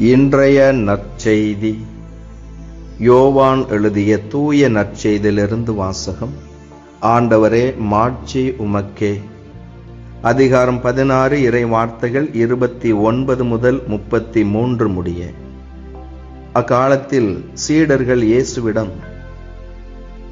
இன்றைய நற்செய்தி. யோவான் எழுதிய தூய நற்செய்தியிலிருந்து வாசகம். ஆண்டவரே மாட்சி உமக்கே. அதிகாரம் பதினாறு இறை வார்த்தைகள் இருபத்தி ஒன்பது முதல் முப்பத்தி மூன்று முடிய. அக்காலத்தில் சீடர்கள் இயேசுவிடம்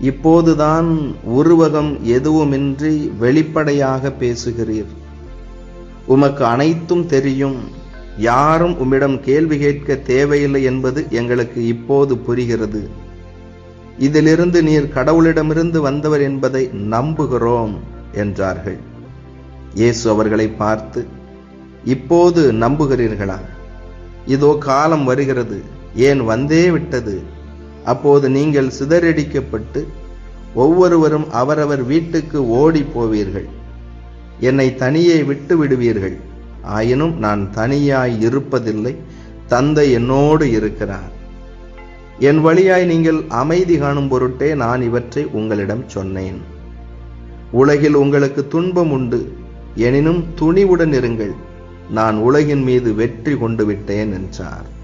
இப்போதுதான் உருவகம் எதுவுமின்றி வெளிப்படையாக பேசுகிறீர். உமக்கு அனைத்தும் தெரியும். யாரும் உம்மிடம் கேள்வி கேட்க தேவையில்லை என்பது எங்களுக்கு இப்போது புரிகிறது. இதிலிருந்து நீர் கடவுளிடமிருந்து வந்தவர் என்பதை நம்புகிறோம் என்றார்கள். இயேசு அவர்களை பார்த்து இப்போது நம்புகிறீர்களா? இதோ காலம் வருகிறது ஏன் வந்தே விட்டது? அப்போது நீங்கள் சிதறடிக்கப்பட்டு ஒவ்வொருவரும் அவரவர் வீட்டுக்கு ஓடி போவீர்கள். என்னை தனியே விட்டு விடுவீர்கள். ஆயினும் நான் தனியாய் இருப்பதில்லை. தந்தை என்னோடு இருக்கிறார். என் வழியாய் நீங்கள் அமைதி காணும் பொருட்டே நான் இவற்றை உங்களிடம் சொன்னேன். உலகில் உங்களுக்கு துன்பம் உண்டு. எனினும் துணிவுடன் இருங்கள். நான் உலகின் மீது வெற்றி கொண்டு விட்டேன் என்றார்.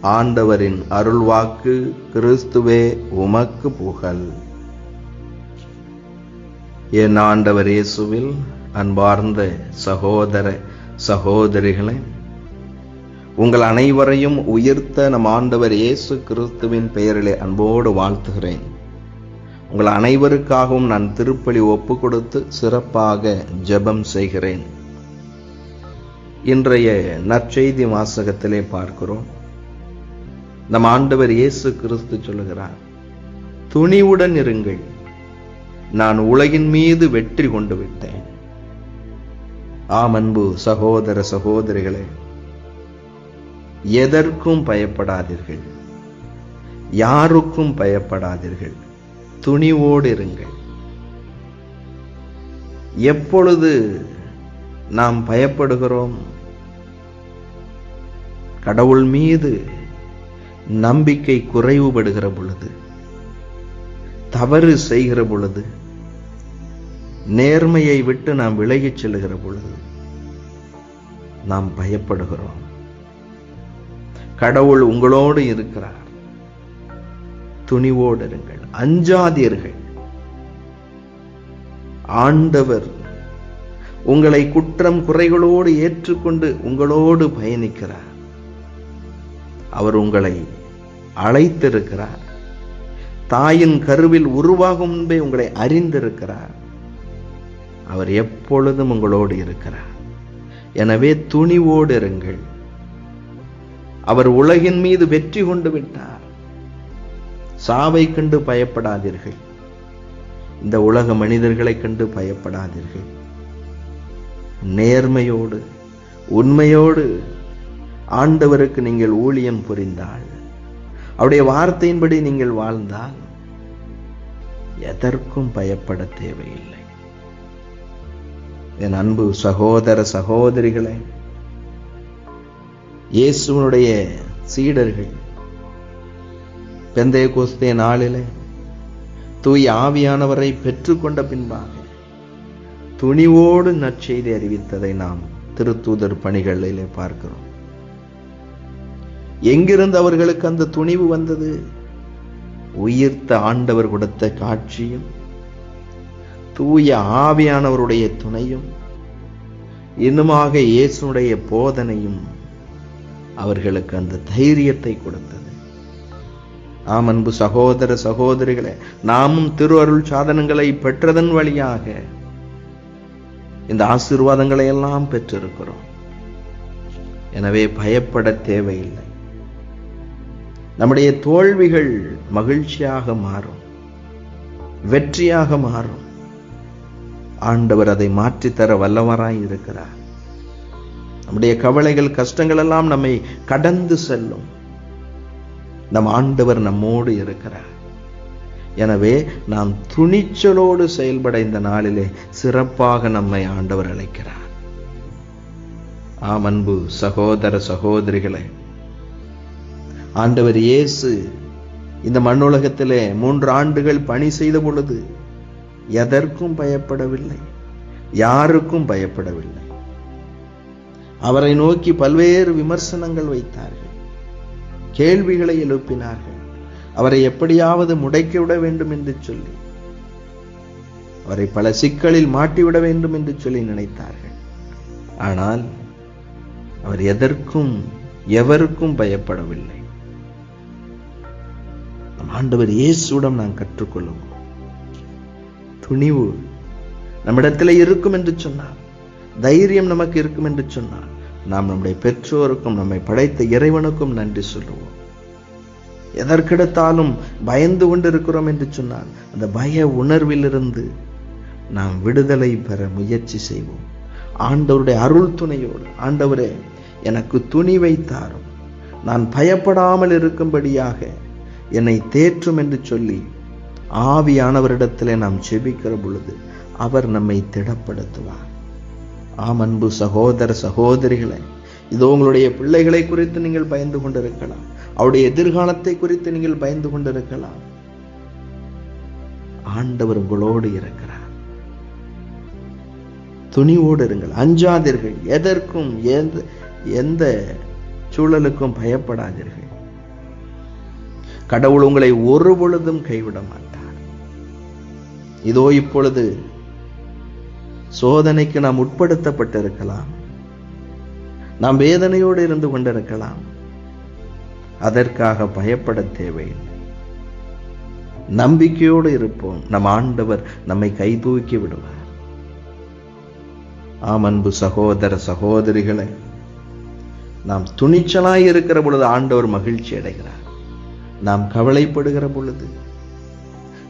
ஆண்டவரின் அருள்வாக்கு கிறிஸ்துவே உமக்கு புகழ். என் ஆண்டவர் இயேசுவில் அன்பார்ந்த சகோதர சகோதரிகளே உங்கள் அனைவரையும் உயிர்த்த நம் ஆண்டவர் இயேசு கிறிஸ்துவின் பெயரிலே அன்போடு வாழ்த்துகிறேன். உங்கள் அனைவருக்காகவும் நான் திருப்பலி ஒப்பு கொடுத்து சிறப்பாக ஜெபம் செய்கிறேன். இன்றைய நற்செய்தி வாசகத்திலே பார்க்கிறோம். நம் ஆண்டவர் இயேசு கிறிஸ்து சொல்லுகிறார் துணிவுடன் இருங்கள். நான் உலகின் மீது வெற்றி கொண்டு விட்டேன். ஆம் அன்பு சகோதர சகோதரிகளே எதற்கும் பயப்படாதீர்கள். யாருக்கும் பயப்படாதீர்கள். துணிவோடு இருங்கள். எப்பொழுது நாம் பயப்படுகிறோம்? கடவுள் மீது நம்பிக்கை குறைவுபடுகிற பொழுது தவறு செய்கிற பொழுது நேர்மையை விட்டு நாம் விலகிச் செல்லுகிற பொழுது நாம் பயப்படுகிறோம். கடவுள் உங்களோடு இருக்கிறார். துணிவோடு இருங்கள். அஞ்சாதீர்கள். ஆண்டவர் உங்களை குற்றம் குறைகளோடு ஏற்றுக்கொண்டு உங்களோடு பயணிக்கிறார். அவர் உங்களை அழைத்திருக்கிறார். தாயின் கருவில் உருவாகும் முன்பே உங்களை அறிந்திருக்கிறார். அவர் எப்பொழுதும் உங்களோடு இருக்கிறார். எனவே துணிவோடு இருங்கள். அவர் உலகின் மீது வெற்றி கொண்டு விட்டார். சாவை கண்டு பயப்படாதீர்கள். இந்த உலக மனிதர்களை கண்டு பயப்படாதீர்கள். நேர்மையோடு உண்மையோடு ஆண்டவருக்கு நீங்கள் ஊழியம் புரிந்தால் அவருடைய வார்த்தையின்படி நீங்கள் வாழ்ந்தால் எதற்கும் பயப்பட தேவையில்லை. என் அன்பு சகோதர சகோதரிகளே இயேசுவனுடைய சீடர்கள் பெந்தைய கோஸ்தே நாளிலே தூய் ஆவியானவரை பெற்றுக்கொண்ட பின்பாக துணிவோடு நற்செய்தி அறிவித்ததை நாம் திருத்தூதர் பணிகளிலே பார்க்கிறோம். எங்கிருந்து அவர்களுக்கு அந்த துணிவு வந்தது? உயிர்த்த ஆண்டவர் கொடுத்த காட்சியும் தூய ஆவியானவருடைய துணையும் இன்னுமாக இயேசுடைய போதனையும் அவர்களுக்கு அந்த தைரியத்தை கொடுத்தது. ஆம் அன்பு சகோதர சகோதரிகளே நாமும் திருவருள் சாதனங்களை பெற்றதன் வழியாக இந்த ஆசீர்வாதங்களை எல்லாம் பெற்றிருக்கிறோம். எனவே பயப்பட தேவையில்லை. நம்முடைய தோல்விகள் மகிழ்ச்சியாக மாறும் வெற்றியாக மாறும். ஆண்டவர் அதை மாற்றித்தர வல்லவராய் இருக்கிறார். நம்முடைய கவலைகள் கஷ்டங்கள் எல்லாம் நம்மை கடந்து செல்லும். நம் ஆண்டவர் நம்மோடு இருக்கிறார். எனவே நாம் துணிச்சலோடு செயல்பட இந்த நாளிலே சிறப்பாக நம்மை ஆண்டவர் அழைக்கிறார். ஆம் அன்பு சகோதர சகோதரிகளே ஆண்டவர் இயேசு இந்த மண்ணுலகத்திலே மூன்று ஆண்டுகள் பணி செய்த பொழுது எதற்கும் பயப்படவில்லை யாருக்கும் பயப்படவில்லை. அவரை நோக்கி பல்வேறு விமர்சனங்கள் வைத்தார்கள் கேள்விகளை எழுப்பினார்கள் அவரை எப்படியாவது முடக்கிவிட வேண்டும் என்று சொல்லி அவரை பல சிக்கலில் மாட்டிவிட வேண்டும் என்று சொல்லி நினைத்தார்கள். ஆனால் அவர் எதற்கும் எவருக்கும் பயப்படவில்லை. ஆண்டவர் இயேசுடன் நாம் கற்றுக்கொள்ளுவோம் துணிவு நம்மிடத்தில் இருக்கும் என்று சொன்னார். தைரியம் நமக்கு இருக்கும் என்று சொன்னார். நாம் நம்முடைய பெற்றோருக்கும் நம்மை படைத்த இறைவனுக்கும் நன்றி சொல்லுவோம். எதற்கெடுத்தாலும் பயந்து கொண்டிருக்கிறோம் என்று சொன்னால் அந்த பய உணர்விலிருந்து நாம் விடுதலை பெற முயற்சி செய்வோம். ஆண்டவருடைய அருள் துணையோடு ஆண்டவரே எனக்கு துணிவை தாரும். நான் பயப்படாமல் இருக்கும்படியாக என்னை தேற்றும் என்று சொல்லி ஆவியானவரிடத்திலே நாம் செபிக்கிற பொழுது அவர் நம்மை திடப்படுத்துவார். ஆம் அன்பு சகோதர சகோதரிகளை இதோ உங்களுடைய பிள்ளைகளை குறித்து நீங்கள் பயந்து கொண்டிருக்கலாம். அவருடைய எதிர்காலத்தை குறித்து நீங்கள் பயந்து கொண்டிருக்கலாம். ஆண்டவர் உங்களோடு இருக்கிறார். துணிவோடு இருங்கள் அஞ்சாதீர்கள் எதற்கும் எந்த எந்த சூழலுக்கும் பயப்படாதீர்கள். கடவுள் உங்களை ஒரு பொழுதும் கைவிட மாட்டார். இதோ இப்பொழுது சோதனைக்கு நாம் உட்படுத்தப்பட்டிருக்கலாம். நாம் வேதனையோடு இருந்து கொண்டிருக்கலாம். அதற்காக பயப்பட தேவையில்லை நம்பிக்கையோடு இருப்போம். நம் ஆண்டவர் நம்மை கை தூக்கி விடுவார். ஆம் அன்பு சகோதர சகோதரிகளை நாம் துணிச்சலாய் இருக்கிற பொழுது ஆண்டவர் மகிழ்ச்சி அடைகிறார். நாம் கவலைப்படுகிற பொழுது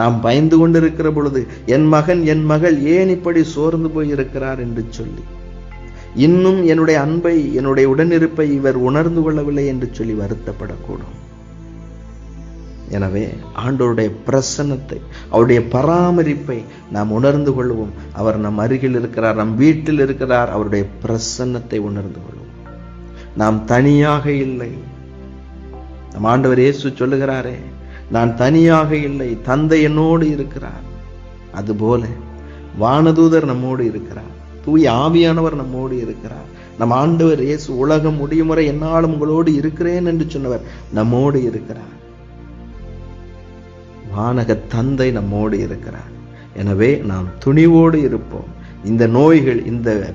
நாம் பயந்து கொண்டிருக்கிற பொழுது என் மகன் என் மகள் ஏன் இப்படி சோர்ந்து போய் இருக்கிறார் என்று சொல்லி. இன்னும் என்னுடைய அன்பை என்னுடைய உடனிருப்பை இவர் உணர்ந்து கொள்ளவில்லை என்று சொல்லி வருத்தப்படக்கூடும். எனவே ஆண்டோருடைய பிரசன்னத்தை அவருடைய பராமரிப்பை நாம் உணர்ந்து கொள்வோம். அவர் நம் அருகில் இருக்கிறார் நம் வீட்டில் இருக்கிறார் அவருடைய பிரசன்னத்தை உணர்ந்து கொள்வோம். நாம் தனியாக இல்லை. நம் ஆண்டவர் இயேசு சொல்லுகிறாரே நான் தனியாக இல்லை தந்தை என்னோடு இருக்கிறார். அதுபோல வானதூதர் நம்மோடு இருக்கிறார். தூய் ஆவியானவர் நம்மோடு இருக்கிறார். நம் ஆண்டவர் இயேசு உலகம் முடியும் வரை என்னாலும் உங்களோடு இருக்கிறேன் என்று சொன்னவர் நம்மோடு இருக்கிறார். வானக தந்தை நம்மோடு இருக்கிறார். எனவே நாம் துணிவோடு இருப்போம். இந்த நோய்கள் இந்த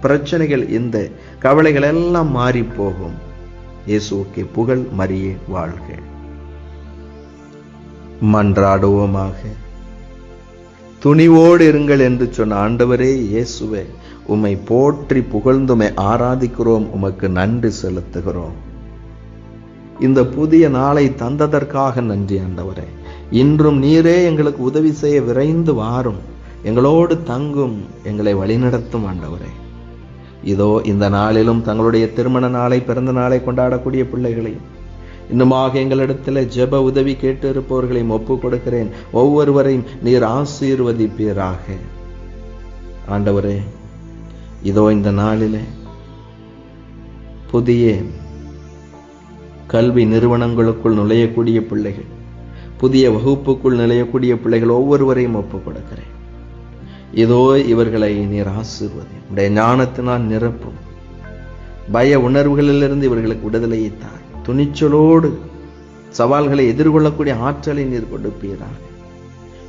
பிரச்சனைகள் இந்த கவலைகள் எல்லாம் மாறி போகும். இயேசுவுக்கு புகழ் மரியே வாழ்க. மன்றாடுவோமாக. துணிவோடு இருங்கள் என்று சொன்ன ஆண்டவரே இயேசுவே உம்மை போற்றி புகழ்ந்துமை ஆராதிக்கிறோம் உமக்கு நன்றி செலுத்துகிறோம். இந்த புதிய நாளை தந்ததற்காக நன்றி ஆண்டவரே. இன்றும் நீரே எங்களுக்கு உதவி செய்ய விரைந்து வாரும். எங்களோடு தங்கும் எங்களை வழிநடத்தும் ஆண்டவரே. இதோ இந்த நாளிலும் தங்களுடைய திருமண நாளை பிறந்த நாளை கொண்டாடக்கூடிய பிள்ளைகளையும் இன்னுமாக எங்களிடத்தில் ஜெப உதவி கேட்டு இருப்பவர்களையும் ஒப்பு கொடுக்கிறேன் ஒவ்வொருவரையும் நீர் ஆசீர்வதிப்பீராக. ஆண்டவரே இதோ இந்த நாளிலே புதிய கல்வி நிறுவனங்களுக்குள் நுழையக்கூடிய பிள்ளைகள் புதிய வகுப்புக்குள் நுழையக்கூடிய பிள்ளைகள் ஒவ்வொருவரையும் ஒப்பு கொடுக்கிறேன் இதோ இவர்களை நீர் ஆசீர்வதி. உடைய ஞானத்தினால் நிரப்பும். பய உணர்வுகளிலிருந்து இவர்களுக்கு விடுதலையை தார் துணிச்சலோடு சவால்களை எதிர்கொள்ளக்கூடிய ஆற்றலை நீர் கொடுப்பீராக.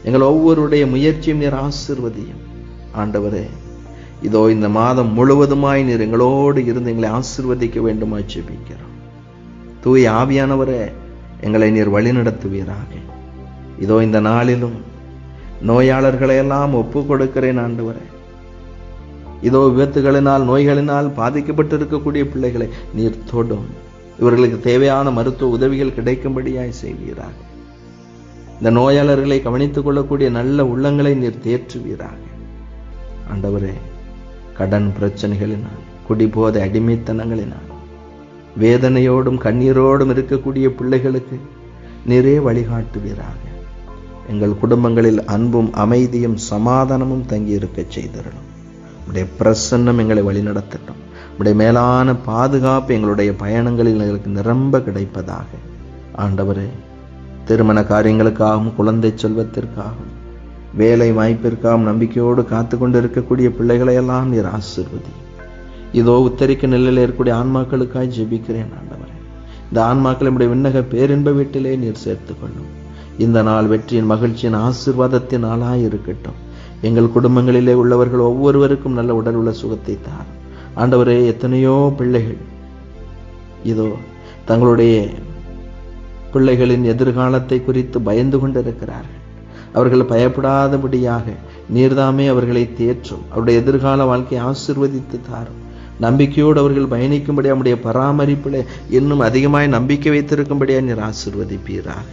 எங்கள் ஒவ்வொருடைய முயற்சியும் நீர் ஆசிர்வதியும். ஆண்டவரே இதோ இந்த மாதம் முழுவதுமாய் நீர் எங்களோடு இருந்து எங்களை ஆசிர்வதிக்க வேண்டுமாய் ஜெபிக்கிறோம். தூய் ஆவியானவரே எங்களை நீர் வழிநடத்துவீராக. இதோ இந்த நாளிலும் நோயாளர்களை எல்லாம் ஒப்பு கொடுக்கிறேன் ஆண்டவரே. இதோ விபத்துகளினால் நோய்களினால் பாதிக்கப்பட்டு இருக்கக்கூடிய பிள்ளைகளை நீர் தொடும். இவர்களுக்கு தேவையான மருத்துவ உதவிகள் கிடைக்கும்படியாய் செய்வீராக. இந்த நோயாளர்களை கவனித்துக் கொள்ளக்கூடிய நல்ல உள்ளங்களை நீர் தேற்றுவீராக. ஆண்டவரே கடன் பிரச்சனைகளினால் குடிபோதை அடிமைத்தனங்களினால் வேதனையோடும் கண்ணீரோடும் இருக்கக்கூடிய பிள்ளைகளுக்கு நிறைய வழிகாட்டுவீராக. எங்கள் குடும்பங்களில் அன்பும் அமைதியும் சமாதானமும் தங்கி இருக்க செய்திடணும். உடைய பிரசன்னம் எங்களை வழிநடத்தட்டும். உடைய மேலான பாதுகாப்பு எங்களுடைய பயணங்களில் எங்களுக்கு நிரம்ப கிடைப்பதாக. ஆண்டவரே திருமண காரியங்களுக்காகவும் குழந்தை செல்வத்திற்காகவும் வேலை வாய்ப்பிற்காகவும் நம்பிக்கையோடு காத்து கொண்டு இருக்கக்கூடிய நீர் ஆசிர்வதி. இதோ உத்தரிக்க நிலையில் இருக்கக்கூடிய ஆன்மாக்களுக்காய் ஜெபிக்கிறேன் ஆண்டவரே. இந்த ஆன்மாக்கள் நம்முடைய விண்ணக பேரின்ப வீட்டிலே நீர் சேர்த்துக்கொள்ளும் இந்த நாள் வெற்றியின் மகிழ்ச்சியின் ஆசிர்வாதத்தின் நாளாய் இருக்கட்டும். எங்கள் குடும்பங்களிலே உள்ளவர்கள் ஒவ்வொருவருக்கும் நல்ல உடல் உள்ள சுகத்தை தார் ஆண்டவரே எத்தனையோ பிள்ளைகள் இதோ தங்களுடைய பிள்ளைகளின் எதிர்காலத்தை குறித்து பயந்து கொண்டிருக்கிறார்கள். அவர்கள் பயப்படாதபடியாக நீர்தாமே அவர்களை தேற்றும். அவருடைய எதிர்கால வாழ்க்கையை ஆசிர்வதித்து தாரும். நம்பிக்கையோடு அவர்கள் பயணிக்கும்படி அவருடைய பராமரிப்பில் இன்னும் அதிகமாய் நம்பிக்கை வைத்திருக்கும்படியாக நீர் ஆசிர்வதிப்பீராக.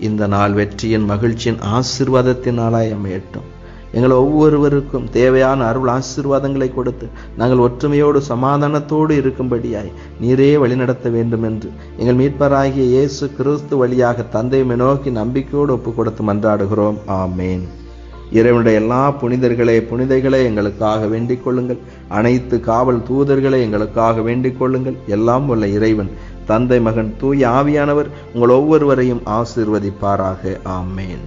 இந்த நாள் வெற்றியின் மகிழ்ச்சியின் ஆசிர்வாதத்தின் நாளாய் அமையட்டும். எங்கள் ஒவ்வொருவருக்கும் தேவையான அருள் ஆசீர்வாதங்களை கொடுத்து நாங்கள் ஒற்றுமையோடு சமாதானத்தோடு இருக்கும்படியாய் நீரே வழிநடத்த வேண்டும் என்று எங்கள் மீட்பராகிய இயேசு கிறிஸ்து வழியாக தந்தையை நோக்கி நம்பிக்கையோடு ஒப்பு கொடுத்து மன்றாடுகிறோம். ஆமேன். இறைவனுடைய எல்லா புனிதர்களே புனிதைகளை எங்களுக்காக வேண்டிக் கொள்ளுங்கள். அனைத்து காவல் தூதர்களை எங்களுக்காக வேண்டிக் கொள்ளுங்கள். எல்லாம் உள்ள இறைவன் தந்தை மகன் தூய் ஆவியானவர் உங்கள் ஒவ்வொருவரையும் ஆசீர்வதிப்பாராக. ஆமேன்.